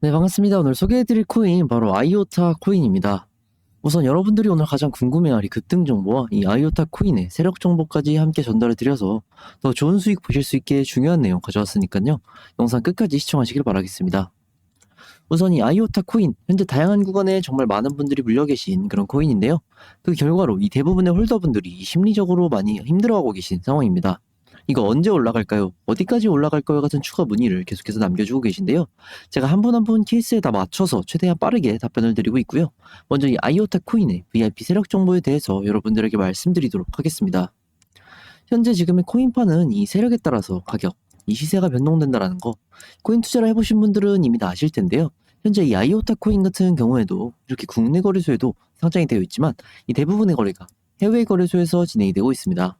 네, 반갑습니다. 오늘 소개해드릴 코인 바로 아이오타 코인입니다. 우선 여러분들이 오늘 가장 궁금해할 이 급등 정보와 이 아이오타 코인의 세력 정보까지 함께 전달해 드려서 더 좋은 수익 보실 수 있게 중요한 내용 가져왔으니까요. 영상 끝까지 시청하시길 바라겠습니다. 우선 이 아이오타 코인, 현재 다양한 구간에 정말 많은 분들이 물려 계신 그런 코인인데요. 그 결과로 이 대부분의 홀더분들이 심리적으로 많이 힘들어하고 계신 상황입니다. 이거 언제 올라갈까요? 어디까지 올라갈까요? 같은 추가 문의를 계속해서 남겨주고 계신데요. 제가 한분 한 분 케이스에 다 맞춰서 최대한 빠르게 답변을 드리고 있고요. 먼저 이 아이오타 코인의 VIP 세력 정보에 대해서 여러분들에게 말씀드리도록 하겠습니다. 현재 지금의 코인파는 이 세력에 따라서 가격, 이 시세가 변동된다라는 거, 코인 투자를 해보신 분들은 이미 다 아실 텐데요. 현재 이 아이오타 코인 같은 경우에도 이렇게 국내 거래소에도 상장이 되어 있지만 이 대부분의 거래가 해외 거래소에서 진행이 되고 있습니다.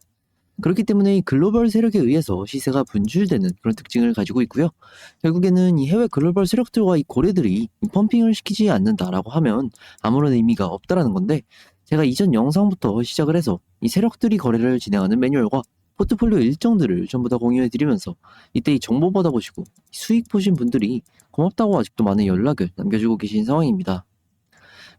그렇기 때문에 이 글로벌 세력에 의해서 시세가 분출되는 그런 특징을 가지고 있고요. 결국에는 이 해외 글로벌 세력들과 이 고래들이 이 펌핑을 시키지 않는다라고 하면 아무런 의미가 없다라는 건데 제가 이전 영상부터 시작을 해서 이 세력들이 거래를 진행하는 매뉴얼과 포트폴리오 일정들을 전부 다 공유해 드리면서 이때 이 정보 받아보시고 수익 보신 분들이 고맙다고 아직도 많은 연락을 남겨주고 계신 상황입니다.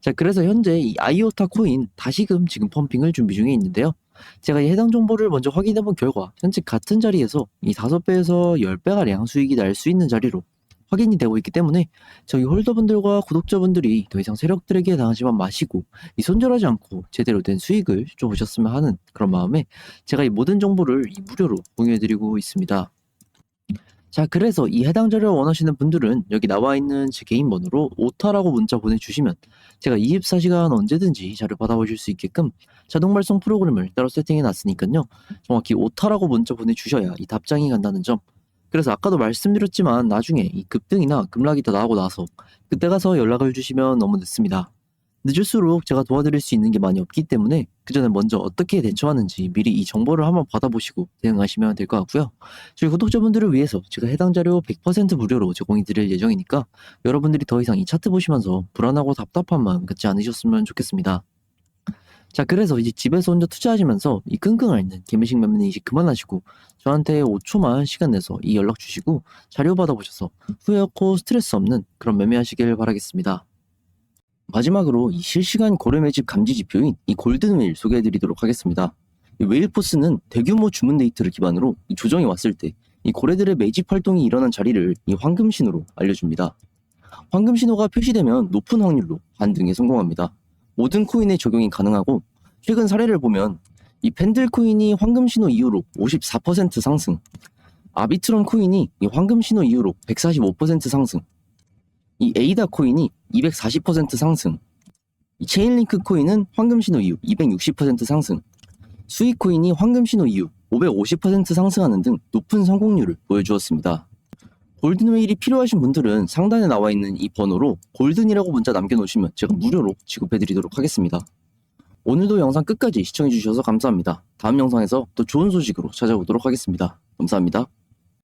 자, 그래서 현재 이 아이오타 코인 다시금 지금 펌핑을 준비 중에 있는데요. 제가 이 해당 정보를 먼저 확인해 본 결과 현재 같은 자리에서 이 5배에서 10배가량 수익이 날 수 있는 자리로 확인이 되고 있기 때문에 저희 홀더분들과 구독자분들이 더 이상 세력들에게 당하지만 마시고 이 손절하지 않고 제대로 된 수익을 좀 보셨으면 하는 그런 마음에 제가 이 모든 정보를 이 무료로 공유해 드리고 있습니다. 자, 그래서 이 해당 자료를 원하시는 분들은 여기 나와 있는 제 개인 번호로 오타라고 문자 보내주시면 제가 24시간 언제든지 자료 받아보실 수 있게끔 자동 발송 프로그램을 따로 세팅해 놨으니까요. 정확히 오타라고 문자 보내주셔야 이 답장이 간다는 점. 그래서 아까도 말씀드렸지만 나중에 이 급등이나 급락이 더 나오고 나서 그때 가서 연락을 주시면 너무 늦습니다. 늦을수록 제가 도와드릴 수 있는 게 많이 없기 때문에 그 전에 먼저 어떻게 대처하는지 미리 이 정보를 한번 받아보시고 대응하시면 될 것 같고요. 저희 구독자분들을 위해서 제가 해당 자료 100% 무료로 제공해 드릴 예정이니까 여러분들이 더 이상 이 차트 보시면서 불안하고 답답한 마음 갖지 않으셨으면 좋겠습니다. 자, 그래서 이제 집에서 혼자 투자하시면서 이 끙끙 앓는 개미식 매매는 이제 그만하시고 저한테 5초만 시간 내서 이 연락 주시고 자료 받아보셔서 후회 없고 스트레스 없는 그런 매매하시길 바라겠습니다. 마지막으로 이 실시간 거래 매집 감지 지표인 이 골든웨일 소개해 드리도록 하겠습니다. 이 웨일포스는 대규모 주문 데이터를 기반으로 이 조정이 왔을 때 이 고래들의 매집 활동이 일어난 자리를 이 황금 신호로 알려줍니다. 황금 신호가 표시되면 높은 확률로 반등에 성공합니다. 모든 코인에 적용이 가능하고 최근 사례를 보면 이 펜들 코인이 황금 신호 이후로 54% 상승, 아비트론 코인이 이 황금 신호 이후로 145% 상승, 이 에이다 코인이 240% 상승, 이 체인링크 코인은 황금 신호 이후 260% 상승, 수익 코인이 황금 신호 이후 550% 상승하는 등 높은 성공률을 보여주었습니다. 골든웨일이 필요하신 분들은 상단에 나와 있는 이 번호로 골든이라고 문자 남겨놓으시면 제가 무료로 지급해드리도록 하겠습니다. 오늘도 영상 끝까지 시청해주셔서 감사합니다. 다음 영상에서 또 좋은 소식으로 찾아오도록 하겠습니다. 감사합니다.